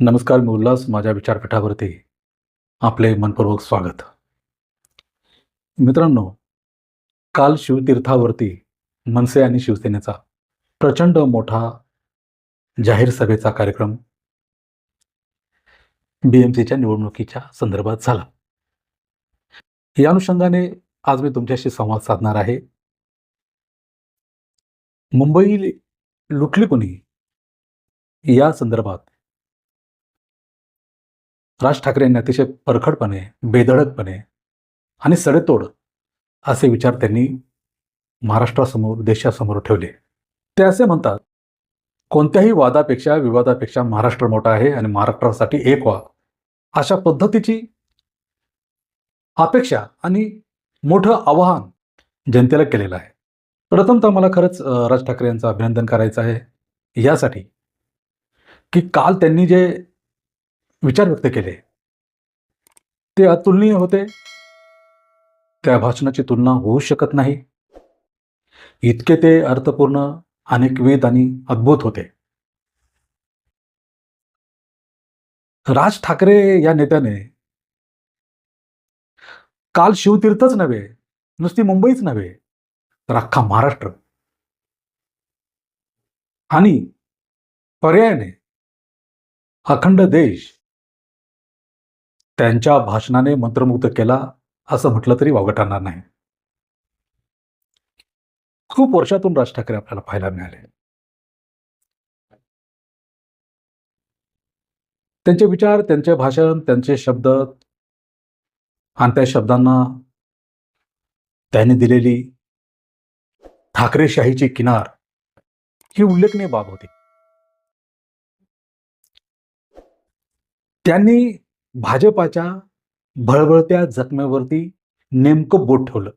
नमस्कार मी उल्हास माझ्या विचारपीठावरती आपले मनपूर्वक स्वागत. मित्रांनो काल शिवतीर्थावरती मनसे आणि शिवसेनेचा प्रचंड मोठा जाहीर सभेचा कार्यक्रम बी एम सीच्या निवडणुकीच्या संदर्भात झाला. या अनुषंगाने आज मी तुमच्याशी संवाद साधणार आहे. मुंबई लुटली कुणी? या संदर्भात राज ठाकरे यांनी अतिशय परखडपणे बेधडकपणे आणि सडेतोड असे विचार त्यांनी महाराष्ट्रासमोर देशासमोर ठेवले. ते असे म्हणतात कोणत्याही वादापेक्षा विवादापेक्षा महाराष्ट्र मोठा आहे आणि महाराष्ट्रासाठी एक व्हा. अशा पद्धतीची अपेक्षा आणि मोठं आवाहन जनतेला केलेलं आहे. प्रथमतः मला खरंच राज ठाकरे यांचं अभिनंदन करायचं आहे यासाठी की काल त्यांनी जे विचार व्यक्त केले. ते अतुलनीय होते. त्या भाषणाची तुलना होऊ शकत नाही. इतके ते अर्थपूर्ण अनेकविध आणि अद्भुत होते. राज ठाकरे या नेत्याने काल शिवतीर्थच नव्हे नुसती मुंबईच नव्हे तर अख्खा महाराष्ट्र. आणि पर्यायाने अखंड देश त्यांच्या भाषणाने मंत्रमुग्ध केला असं म्हटलं तरी वावगं ठरणार नाही. खूप वर्षातून राज ठाकरे आपल्याला पाहायला मिळाले. त्यांचे विचार त्यांचे भाषण त्यांचे शब्द आणि त्या शब्दांना त्यांनी दिलेली ठाकरेशाहीची किनार ही उल्लेखनीय बाब होती. त्यांनी भाजपाच्या भळबळत्या जखमेवरती नेमकं बोट ठेवलं.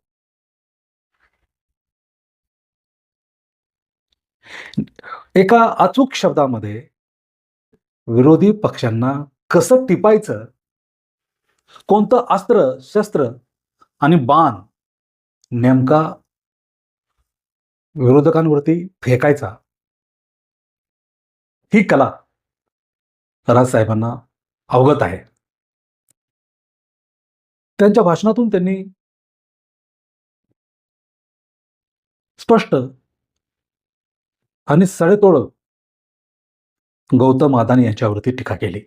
एका अचूक शब्दामध्ये विरोधी पक्षांना कसं टिपायचं? कोणतं अस्त्र शस्त्र आणि बाण नेमका विरोधकांवरती फेकायचा? ही कला राजसाहेबांना अवगत आहे. त्यांच्या भाषणातून त्यांनी स्पष्ट आणि सडेतोड गौतम अदानी यांच्यावरती टीका केली.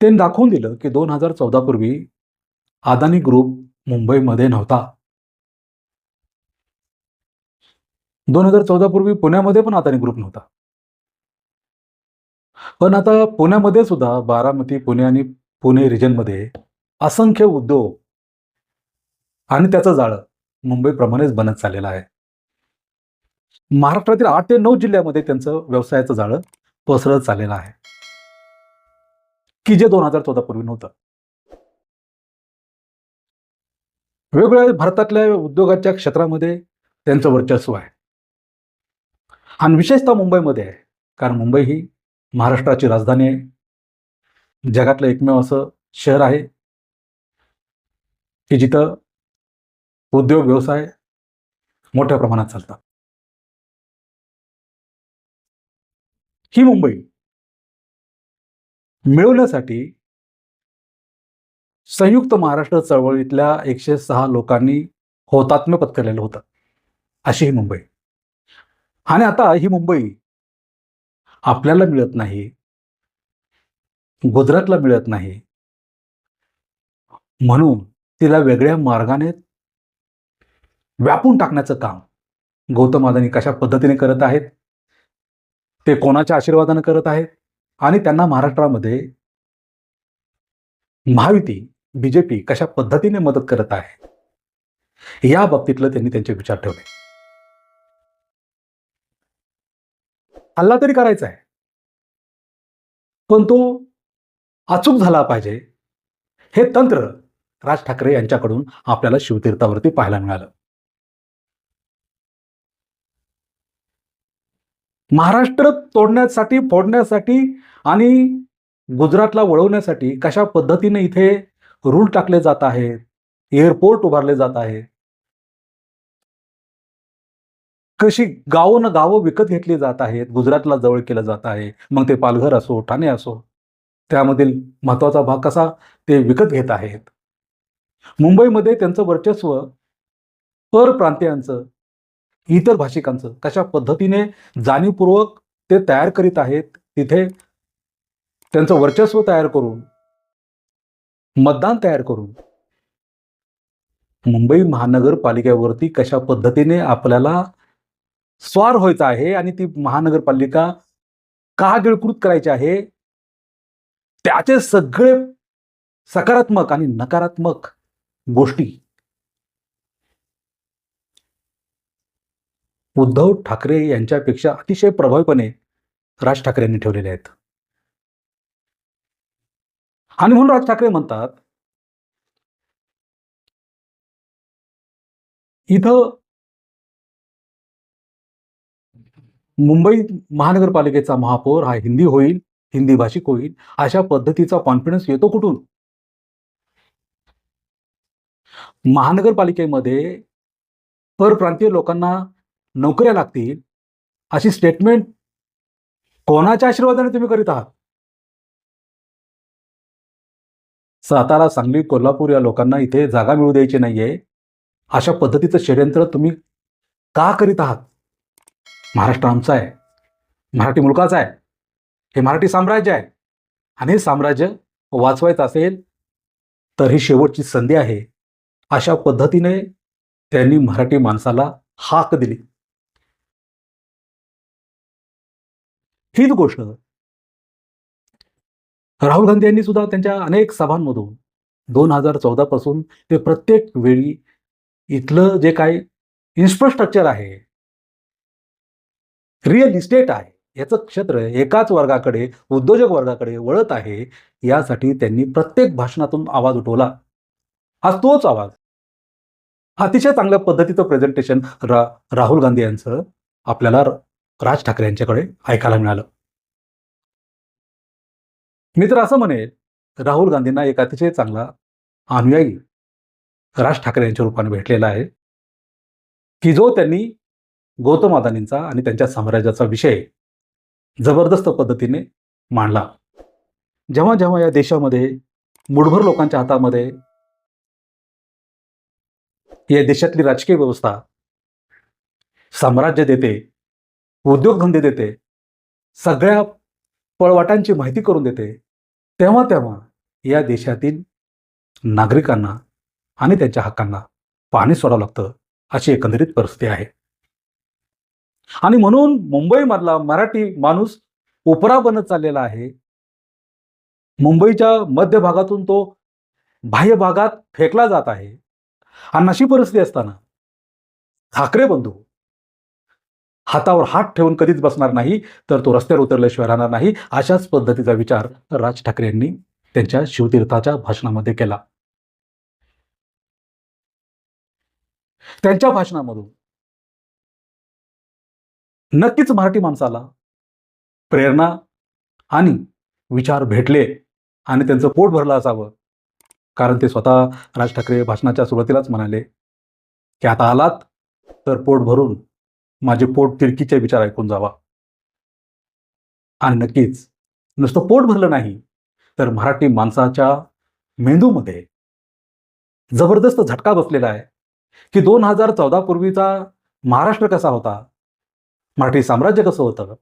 त्यांनी दाखवून दिलं की दोन हजार चौदा पूर्वी अदानी ग्रुप मुंबईमध्ये नव्हता. दोन हजार चौदा पूर्वी पुण्यामध्ये पण अदानी ग्रुप नव्हता. पण आता पुण्यामध्ये सुद्धा बारामती पुणे आणि पुणे रिजनमध्ये असंख्य उद्योग आणि त्याचं जाळं मुंबईप्रमाणेच बनत चाललेलं आहे. महाराष्ट्रातील आठ ते नऊ जिल्ह्यामध्ये त्यांचं व्यवसायाचं जाळं पसरत चाललेलं आहे. की जे दोन हजार चौदा पूर्वी नव्हतं. वेगवेगळ्या भारतातल्या उद्योगाच्या क्षेत्रामध्ये त्यांचं वर्चस्व आहे. आणि विशेषतः मुंबईमध्ये आहे. कारण मुंबई ही महाराष्ट्राची राजधानी आहे. जगातलं एकमेव असं शहर आहे की जिथं उद्योग व्यवसाय मोठ्या प्रमाणात चालतात. ही मुंबई मिळवण्यासाठी संयुक्त महाराष्ट्र चळवळीतल्या एकशे सहा लोकांनी होतात्म्य पत्करलेलं होतं. अशी ही मुंबई. आणि आता ही मुंबई आपल्याला मिळत नाही गुजरातला मिळत नाही. म्हणून तिला वेगळ्या मार्गाने व्यापून टाकण्याचं काम गौतम अदानी कशा पद्धतीने करत आहेत ते कोणाच्या आशीर्वादानं करत आहेत आणि त्यांना महाराष्ट्रामध्ये महायुती बीजेपी कशा पद्धतीने मदत करत आहे या बाबतीतलं त्यांनी त्यांचे विचार ठेवले. हल्ला तरी करायचा आहे. पण तो अचूक झाला पाहिजे. हे तंत्र राज ठाकरे यांच्याकडून आपल्याला शिवतीर्थावरती पाहायला मिळालं. महाराष्ट्र तोडण्यासाठी फोडण्यासाठी आणि गुजरातला वळवण्यासाठी कशा पद्धतीने इथे रूल टाकले जात आहेत एअरपोर्ट उभारले जात आहे? कशी गावं न गावं विकत घेतली जात आहेत गुजरातला जवळ केलं जात आहे मग ते पालघर असो ठाणे असो. त्यामधील महत्त्वाचा भाग कसा? ते विकत घेत आहेत. मुंबईमध्ये त्यांचं वर्चस्व परप्रांतीयांचं इतर भाषिकांचं कशा पद्धतीने जाणीवपूर्वक ते तयार करीत आहेत तिथे त्यांचं वर्चस्व तयार करून मतदान तयार करून मुंबई महानगरपालिकेवरती कशा पद्धतीने आपल्याला स्वार व्हायचा आहे आणि ती महानगरपालिका का गिळकृत करायची आहे त्याचे सगळे सकारात्मक आणि नकारात्मक गोष्टी. उद्धव ठाकरे यांच्यापेक्षा अतिशय प्रभावीपणे राज ठाकरेंनी ठेवलेले आहेत. आणि म्हणून राज ठाकरे म्हणतात इथं मुंबई महानगरपालिकेचा महापौर हा हिंदी होईल हिंदी भाषिक होईल अशा पद्धतीचा कॉन्फिडन्स येतो कुठून? महानगरपालिकेमध्ये परप्रांतीय लोकांना नोकऱ्या लागतील अशी स्टेटमेंट कोणाच्या आशीर्वादाने तुम्ही करीत आहात? सातारा सांगली कोल्हापूर या लोकांना इथे जागा मिळू द्यायची नाहीये अशा पद्धतीचं षडयंत्र तुम्ही का करीत आहात? महाराष्ट्र आमचा आहे मराठी मुलकाचा आहे. हे मराठी साम्राज्य आहे. आणि हे साम्राज्य वाचवायचं असेल तर ही शेवटची संधी आहे. अशा पद्धतीने त्यांनी मराठी माणसाला हाक दिली. हीच गोष्ट राहुल गांधी यांनी सुद्धा त्यांच्या अनेक सभांमधून दोन हजार चौदा पासून ते प्रत्येक वेळी इथलं जे काही इन्फ्रास्ट्रक्चर आहे रिअल इस्टेट आहे याचं क्षेत्र एकाच वर्गाकडे उद्योजक वर्गाकडे वळत आहे यासाठी त्यांनी प्रत्येक भाषणातून आवाज उठवला. आज तोच आवाज. अतिशय चांगल्या पद्धतीचं प्रेझेंटेशन रा राहुल गांधी यांचं आपल्याला राज ठाकरे यांच्याकडे ऐकायला मिळालं. मी तर असं म्हणेल राहुल गांधींना एक अतिशय चांगला अनुयायी राज ठाकरे यांच्या रूपाने भेटलेला आहे की जो त्यांनी गौतम अदानींचा आणि त्यांच्या साम्राज्याचा विषय जबरदस्त पद्धतीने मांडला. जेव्हा जेव्हा या देशामध्ये मुठभर लोकांच्या हातामध्ये या देशातली राजकीय व्यवस्था साम्राज्य देते उद्योगधंदे देते सगळ्या पळवाटांची माहिती करून देते तेव्हा तेव्हा या देशातील नागरिकांना आणि त्यांच्या हक्कांना पाणी सोडावं लागतं अशी एकंदरीत परिस्थिती आहे. आणि म्हणून मुंबईमधला मराठी माणूस उपरा बनत चाललेला आहे. मुंबईच्या मध्य भागातून तो बाह्य भागात फेकला जात आहे. आणि अशी परिस्थिती असताना ठाकरे बंधू हातावर हात ठेवून कधीच बसणार नाही तर तो रस्त्यावर उतरल्याशिवाय राहणार नाही अशाच पद्धतीचा विचार राज ठाकरे यांनी त्यांच्या शिवतीर्थाच्या भाषणामध्ये केला. त्यांच्या भाषणामधून नक्कीच मराठी माणसाला प्रेरणा आणि विचार भेटले आणि त्यांचं पोट भरलं असावं. कारण ते स्वतः राज ठाकरे भाषणाच्या सुरुवातीलाच म्हणाले की आता आलात तर पोट भरून माझे पोट तिरकीचे विचार ऐकून जावा. आणि नक्कीच नुसतं पोट भरलं नाही तर मराठी माणसाच्या मेंदूमध्ये जबरदस्त झटका बसलेला आहे की दोन हजार चौदा पूर्वीचा महाराष्ट्र कसा होता? मराठी साम्राज्य कसं होतं?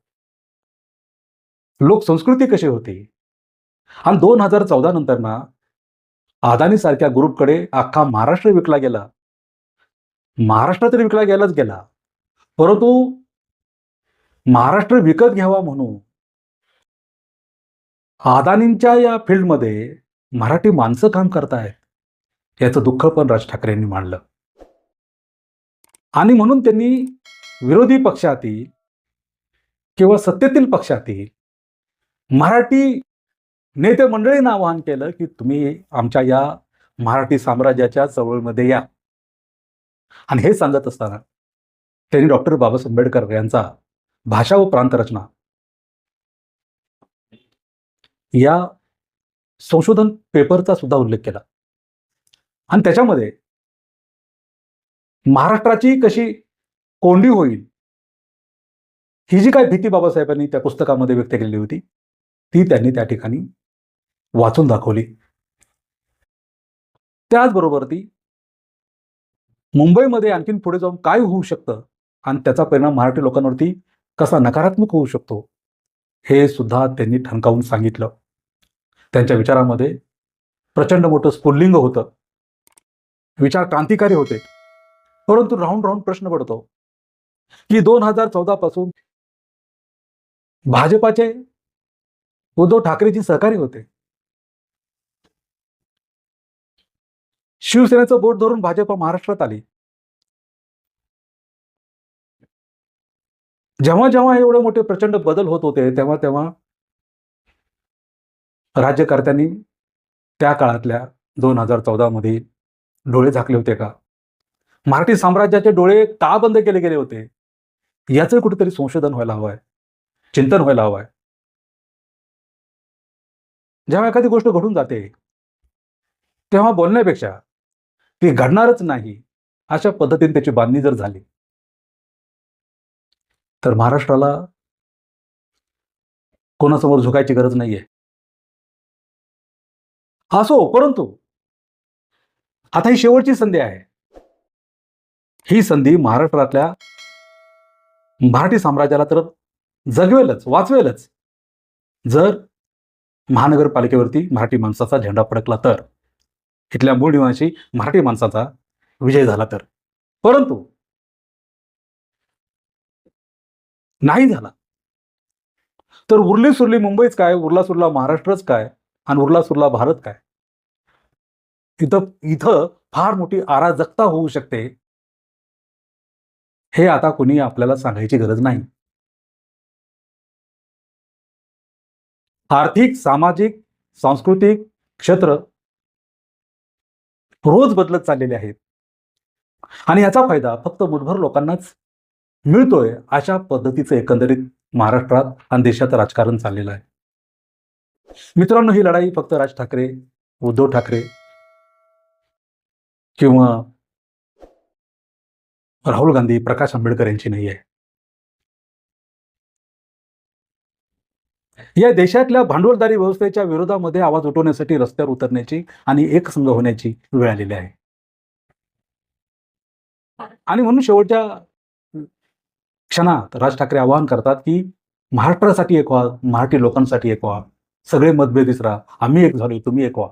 लोकसंस्कृती कशी होती? आणि दोन हजार चौदा नंतर ना अदानी सारख्या ग्रुपकडे अख्खा महाराष्ट्र विकला गेला. महाराष्ट्र तरी विकला गेलाच गेला. परंतु महाराष्ट्र विकत घ्यावा म्हणून अदानींच्या या फील्डमध्ये मराठी माणसं काम करतायत याचं दुःख पण राज ठाकरे यांनी मांडलं. आणि म्हणून त्यांनी विरोधी पक्षातील किंवा सत्तेतील पक्षातील मराठी नेते मंडळींना आवाहन केलं की तुम्ही आमच्या या मराठी साम्राज्याच्या चळवळीमध्ये या. आणि हे सांगत असताना त्यांनी डॉक्टर बाबासाहेब आंबेडकर यांचा भाषा व प्रांतरचना या संशोधन पेपरचा सुद्धा उल्लेख केला. आणि त्याच्यामध्ये महाराष्ट्राची कशी कोंडी होईल. ही जी काय भीती बाबासाहेबांनी त्या पुस्तकामध्ये व्यक्त केलेली होती ती त्यांनी त्या ठिकाणी वाचून दाखवली. त्याचबरोबर ती मुंबईमध्ये आणखीन पुढे जाऊन काय होऊ शकतं आणि त्याचा परिणाम मराठी लोकांवरती कसा नकारात्मक होऊ शकतो हे सुद्धा त्यांनी ठणकावून सांगितलं. त्यांच्या विचारामध्ये प्रचंड मोठं स्फुल्लिंग होतं. विचार क्रांतिकारी होते. परंतु राहून राहून प्रश्न पडतो की दोन हजार चौदा पासून भाजपाचे उद्धव ठाकरेची सहकारी होते. शिवसेनेचं बोट धरून भाजप महाराष्ट्रात आली. जेव्हा जेव्हा एवढे मोठे प्रचंड बदल होत होते तेव्हा तेव्हा राज्यकर्त्यांनी त्या काळातल्या दोन हजार चौदा मध्ये डोळे झाकले होते का? मराठी साम्राज्याचे डोळे का बंद केले गेले होते? याचं कुठेतरी संशोधन व्हायला हवं आहे चिंतन व्हायला हवं आहे जेव्हा एखादी गोष्ट घडून जाते तेव्हा बोलण्यापेक्षा ती घडणारच नाही अशा पद्धतीने त्याची बांधणी जर झाली तर महाराष्ट्राला कोणासमोर झुकायची गरज नाहीये. असो परंतु आता ही शेवटची संधी आहे. ही संधी महाराष्ट्रातल्या मराठी साम्राज्याला तर जगवेलच वाचवेलच. जर महानगरपालिकेवरती मराठी माणसाचा झेंडा फडकला तर इथल्या मूळ निवासी मराठी माणसाचा विजय झाला तर. परंतु नाही झाला. तर उरली सुरली मुंबईच काय उरला सुरला महाराष्ट्रच काय आणि उरला सुरला भारत काय? इथं इथं फार मोठी आराजकता होऊ शकते. हे आता कोणी आपल्याला सांगायची गरज नाही. आर्थिक सामाजिक सांस्कृतिक क्षेत्र रोज बदलत चाललेले आहेत. आणि याचा फायदा फक्त मुठभर लोकांनाच मिळतोय अशा पद्धतीचं एकंदरीत महाराष्ट्रात आणि देशात राजकारण चाललेलं आहे. मित्रांनो ही लढाई फक्त राज ठाकरे उद्धव ठाकरे किंवा राहुल गांधी प्रकाश आंबेडकर यांची नाही आहे. या देशातल्या भांडवलदारी व्यवस्थेच्या विरोधामध्ये आवाज उठवण्यासाठी रस्त्यावर उतरण्याची आणि एकसंघ होण्याची वेळ आलेली आहे. आणि म्हणून शेवटच्या क्षणात राज ठाकरे आवाहन करतात की महाराष्ट्रासाठी एक व्हा मराठी लोकांसाठी एक व्हा सगळे मतभेद विसरा आम्ही एक झालो तुम्ही एक व्हा.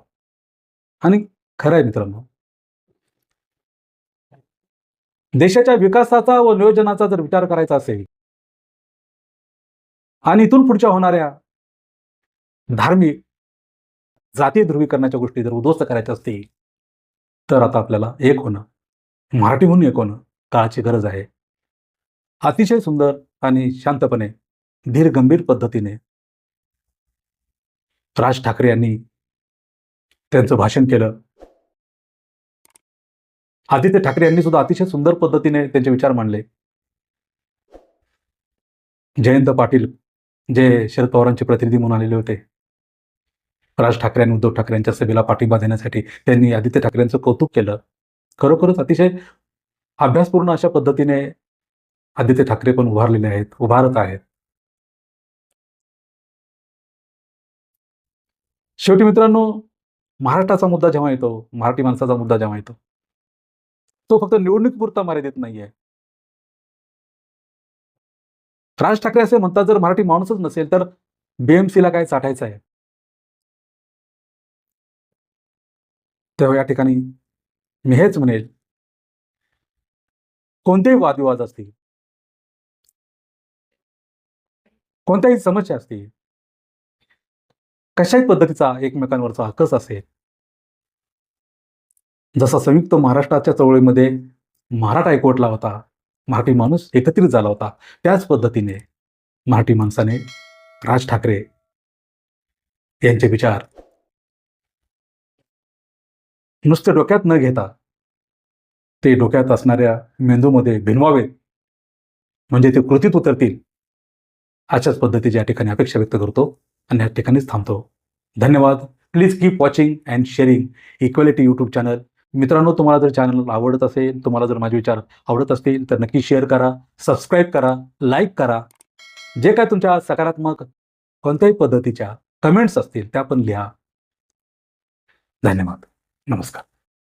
आणि खरं आहे मित्रांनो देशाच्या विकासाचा व नियोजनाचा जर विचार करायचा असेल आणि इथून पुढच्या होणाऱ्या धार्मिक जाती ध्रुवीकरणाच्या गोष्टी जर उद्ध्वस्त करायच्या असतील तर आता आपल्याला एक होणं मराठी म्हणून एक होणं काळाची गरज आहे. अतिशय सुंदर आणि शांतपणे धीरगंभीर पद्धतीने राज ठाकरे यांनी त्यांचं भाषण केलं. आदित्य ठाकरे यांनी सुद्धा अतिशय सुंदर पद्धतीने त्यांचे विचार मांडले. जयंत पाटील जे शरद पवारांचे प्रतिनिधी म्हणून आलेले होते. राज ठाकरे आणि उद्धव ठाकरे यांच्या सभेला पाठिंबा देण्यासाठी त्यांनी आदित्य ठाकरेंचं कौतुक केलं. खरोखरच अतिशय अभ्यासपूर्ण अशा पद्धतीने आदित्य ठाकरे पण उभारलेले आहेत उभारत आहेत. शेवटी मित्रांनो महाराष्ट्राचा मुद्दा जेव्हा येतो मराठी माणसाचा मुद्दा जेव्हा येतो तो फक्त निवडणुकीपुरता मर्यादित नाहीये. राज ठाकरे असे म्हणतात जर मराठी माणूसच नसेल तर बीएमसीला ला काय साठायचं आहे? तेव्हा या ठिकाणी मी हेच म्हणेल. कोणतेही वादविवाद असतील कोणत्याही समस्या असतील कशाही पद्धतीचा एकमेकांवरचा हक्कच असेल जसा संयुक्त महाराष्ट्राच्या चळवळीमध्ये मराठा एकवटला होता मराठी माणूस एकत्रित झाला होता. त्याच पद्धतीने मराठी माणसाने राज ठाकरे यांचे विचार नुसते डोक्यात न घेता ते डोक्यात असणाऱ्या मेंदूमध्ये भिनवावेत म्हणजे ते कृतीत उतरतील अशाच पद्धतीची या ठिकाणी अपेक्षा व्यक्त करतो आणि या ठिकाणीच थांबतो. धन्यवाद. Please keep watching and sharing equality YouTube channel मित्रांनो तुम्हाला जर चॅनल आवडत असेल तुम्हाला जर माझे विचार आवडत असतील तर नक्की शेअर करा सबस्क्राईब करा लाईक करा. जे काय तुमच्या सकारात्मक कोणत्याही पद्धतीच्या कमेंट्स असतील त्या पण लिहा. धन्यवाद. नमस्कार.